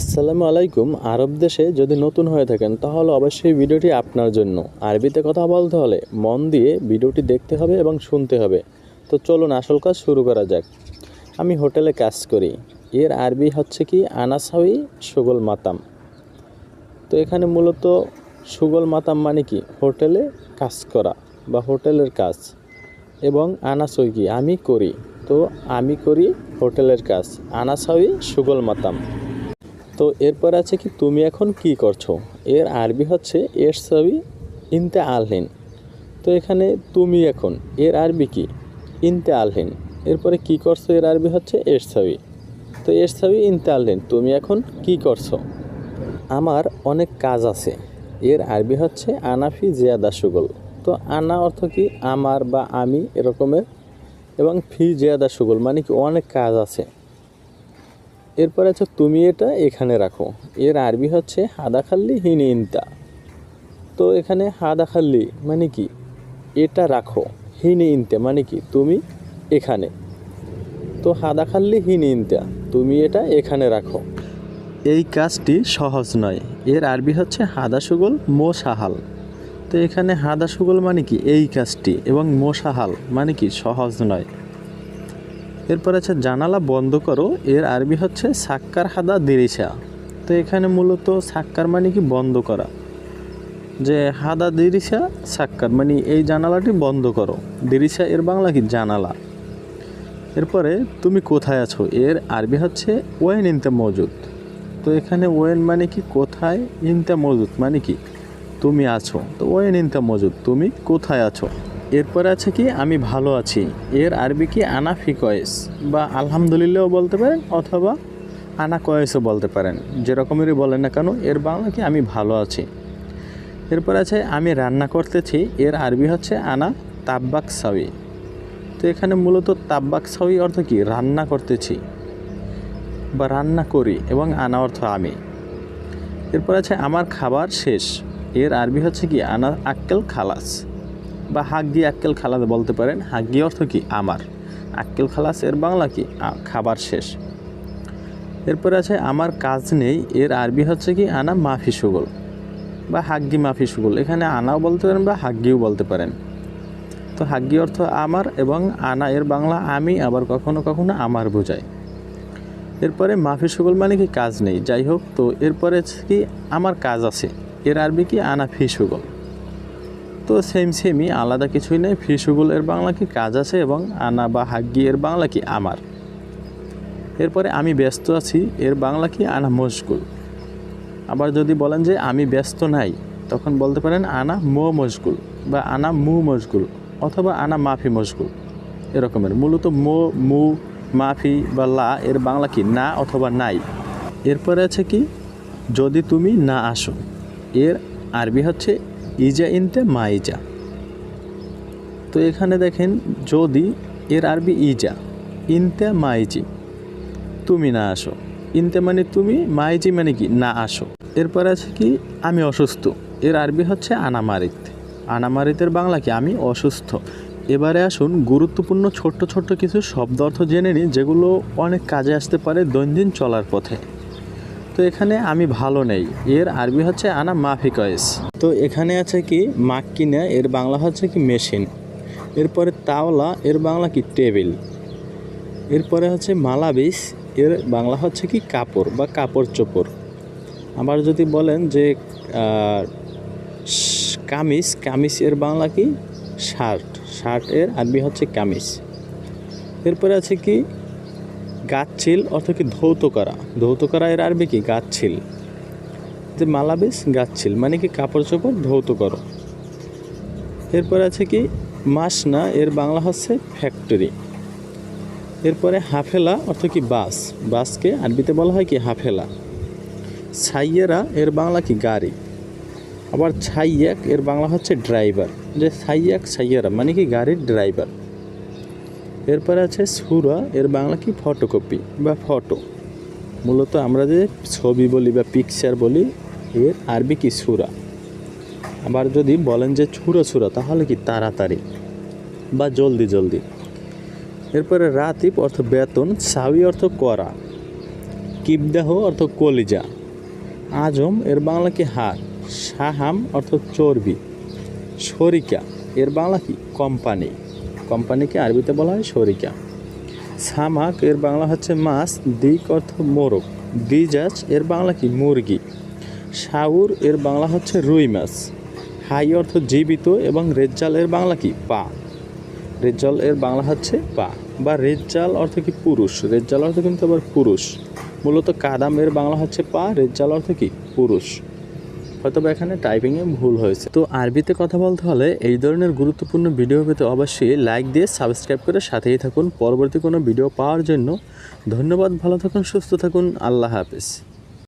আসসালামু আলাইকুম। আরব দেশে যদি নতুন হয়ে থাকেন, তাহলে অবশ্যই ভিডিওটি আপনার জন্য। আরবিতে কথা বলতে হলে মন দিয়ে ভিডিওটি দেখতে হবে এবং শুনতে হবে। তো চলুন আসল কাজ শুরু করা যাক। আমি হোটেলে কাজ করি। এর আরবি হচ্ছে কি? আনাসাউই সুগল মাতাম। তো এখানে মূলত সুগল মাতাম মানে কি? হোটেলে কাজ করা বা হোটেলের কাজ। এবং আনাসই কি? আমি করি। তো আমি করি হোটেলের কাজ। আনাসাউই সুগল মাতাম। তো এরপর আছে কি, তুমি এখন কি করছ? এর আরবি হচ্ছে এর ছবি ইনতে আলহিন। তো এখানে তুমি এখন, এর আরবি কি? ইনতে আলহিন। এরপরে কি করছ? এর আরবি হচ্ছে এর ছবি। তো এর ছবি ইনতে আলহিন। তুমি এখন কি করছ? আমার অনেক কাজ আছে। এর আরবি হচ্ছে আনাফি জিয়াদা সুগল। তো আনা অর্থ কি, আমার বা আমি এরকমের। এবং ফি জিয়াদা সুগল মানে কি, অনেক কাজ আছে। এরপর আছে তুমি এটা এখানে রাখো। এর আরবি হচ্ছে হাদাখাল্লি হিনি ইনতা তো এখানে হাদাখাল্লি মানে কি? এটা রাখো। হিনি মানে কি? তুমি এখানে। তো হাদাখাল্লি হিনি ইনতা তুমি এটা এখানে রাখো। এই কাজটি সহজ নয়। এর আরবি হচ্ছে হাদা সুগল মোসাহাল তো এখানে হাদা সুগল মানে কি? এই কাজটি। এবং মোসাহাল মানে কি? সহজ নয়। এরপর আছে জানালা বন্ধ করো, এর আরবি হচ্ছে সাক্কার হাদা দিরিসা তো এখানে মূলত সাক্কার মানে কি বন্ধ করা? যে হাদা দিরিসা সাক্কার মানে এই জানালাটি বন্ধ করো। দিরিসা এর বাংলা কি? জানালা। এরপরে তুমি কোথায় আছো? এর আরবি হচ্ছে ওয়েন ইনতে মজুদ। তো এখানে ওয়েন মানে কি? কোথায় ইনতে মজুদ মানে কি? তুমি আছো। তো ওয়েন ইনতে মজুদ, তুমি কোথায় আছো? এরপরে আছে কি, আমি ভালো আছি। এর আরবি কি, আনা ফি কয়েস? বা আলহামদুলিল্লাহও বলতে পারেন অথবা আনা কয়েসও বলতে পারেন। যেরকমেরই বলেন না কেন, এর বাংলা কি, আমি ভালো আছি। এরপর আছে, আমি রান্না করতেছি, এর আরবি হচ্ছে আনা তাব্বাক সাউই তো এখানে মূলত তাব্বাক সাউই অর্থ কি, রান্না করতেছি বা রান্না করি এবং আনা অর্থ আমি। এরপর আছে, আমার খাবার শেষ। এর আরবি হচ্ছে কি, আনা আক্কেল খালাস। বা হাগ্গি আক্কেল খালাস বলতে পারেন। হাগ্গি অর্থ কি? আমার। আক্কেল খালাস এর বাংলা কি? খাবার শেষ। এরপরে আছে, আমার কাজ নেই, এর আরবি হচ্ছে কি? আনা মাফি সুগল বা হাগ্গি মাফি সুগল। এখানে আনাও বলতে পারেন বা হাগ্গিও বলতে পারেন। তো হাগ্গি অর্থ আমার এবং আনা, এর বাংলা আমি আবার কখনো কখনো আমার বোঝায়। এরপরে মাফি সুগল মানে কি? কাজ নেই। যাই হোক, তো এরপরে কি? আমার কাজ আছে। এর আরবি কি? আনা ফি সুগল। তো সেম সেমই আলাদা কিছুই নেই। ফি সুগল এর বাংলা কি কাজ আছে এবং আনা বা হাগ্গি এর বাংলা কি আমার? এরপরে আমি ব্যস্ত আছি, এর বাংলা কি আনা মশগুল? আবার যদি বলেন যে আমি ব্যস্ত নাই, তখন বলতে পারেন আনা মো মশগুল বা আনা মু মশগুল অথবা আনা মাফি মশগুল। এরকমের। মূলত মো, মু, মাফি বা লা এর বাংলা কি না অথবা নাই। এরপরে আছে কি? যদি তুমি না আসো। এর আরবি হচ্ছে ইজা ইনতে মা ইজা তো এখানে দেখেন, যদি এর আরবি ইজা, ইনতে মাইজি, তুমি না আসো। ইনতে মানে তুমি, মাইজি মানে কি? না আসো। এরপর আছে কি? আমি অসুস্থ। এর আরবি হচ্ছে আনামারিত আনামারিতের বাংলা কি? আমি অসুস্থ। এবারে আসুন, গুরুত্বপূর্ণ ছোট্ট ছোট্ট কিছু শব্দ অর্থ জেনে নিই, যেগুলো অনেক কাজে আসতে পারে দৈনন্দিন চলার পথে। তো এখানে আমি ভালো নেই। এর আরবি হচ্ছে আনা মাফি কয়েস তো এখানে আছে কি মাক্কিনা, এর বাংলা হচ্ছে কি মেশিন। এরপরে তাওলা, এর বাংলা কি টেবিল। এরপরে হচ্ছে মালাবিস, এর বাংলা হচ্ছে কি কাপড় বা কাপড় চোপড়। আবার যদি বলেন যে কামিজ কামিজ এর বাংলা কি? শার্ট। শার্ট এর আরবি হচ্ছে কামিজ। এরপরে আছে কি গাছছিল অর্থ কি ধৌত করা? ধৌত করা এর আরবি কি? গাছছিল যে মালাবিস গাছছিল মানে কি কাপড় চোপড় ধৌত করো। এরপর আছে কি মাসনা, এর বাংলা হচ্ছে ফ্যাক্টরি। এরপরে হাফেলা, অর্থ কি বাস। বাসকে আরবিতে বলা হয় কি হাফেলা। ছাইয়েরা, এর বাংলা কি গাড়ি। আবার ছাইয়াক, এর বাংলা হচ্ছে ড্রাইভার। যে ছাইয়াক, ছাইয়েরা মানে কি গাড়ির ড্রাইভার। এরপরে আছে সুরা, এর বাংলা কি? ফটোকপি বা ফটো মূলত আমরা যে ছবি বলি বা পিকচার বলি, এর আরবি কি? সুরা। আবার যদি বলেন যে ছুরা ছুরা তাহলে কি তাড়াতাড়ি বা জলদি জলদি? এরপরে রাতিব অর্থ বেতন সাউই অর্থ করা। কিবদাহ অর্থ কলিজা। আজম, এর বাংলা কি? হার। সাহাম অর্থ চর্বি। শরিকা, এর বাংলা কি? কোম্পানি। কোম্পানিকে আরবিতে বলা হয় শরিকা। সামাক, এর বাংলা হচ্ছে মাছ, দিক অর্থ মোরগ। দিজাজ এর বাংলা কি? মুরগি। সাউর এর বাংলা হচ্ছে রুই মাছ। হাই অর্থ জীবিত এবং রেজ্জাল, এর বাংলা কি? পা। রেজ্জাল, এর বাংলা হচ্ছে পা। বা রেজ্জাল অর্থ কি? পুরুষ। রেজ্জাল অর্থ কিন্তু আবার পুরুষ। মূলত কাদাম, এর বাংলা হচ্ছে পা। রেজ্জাল অর্থ কি? পুরুষ। হয়তো বা এখানে টাইপিংয়ে ভুল হয়েছে। তো আরবিতে কথা বলতে হলে এই ধরনের গুরুত্বপূর্ণ ভিডিও পেতে অবশ্যই লাইক দিয়ে সাবস্ক্রাইব করে সাথেই থাকুন। পরবর্তী কোনো ভিডিও পাওয়ার জন্য ধন্যবাদ, ভালো থাকুন, সুস্থ থাকুন, আল্লাহ হাফিজ।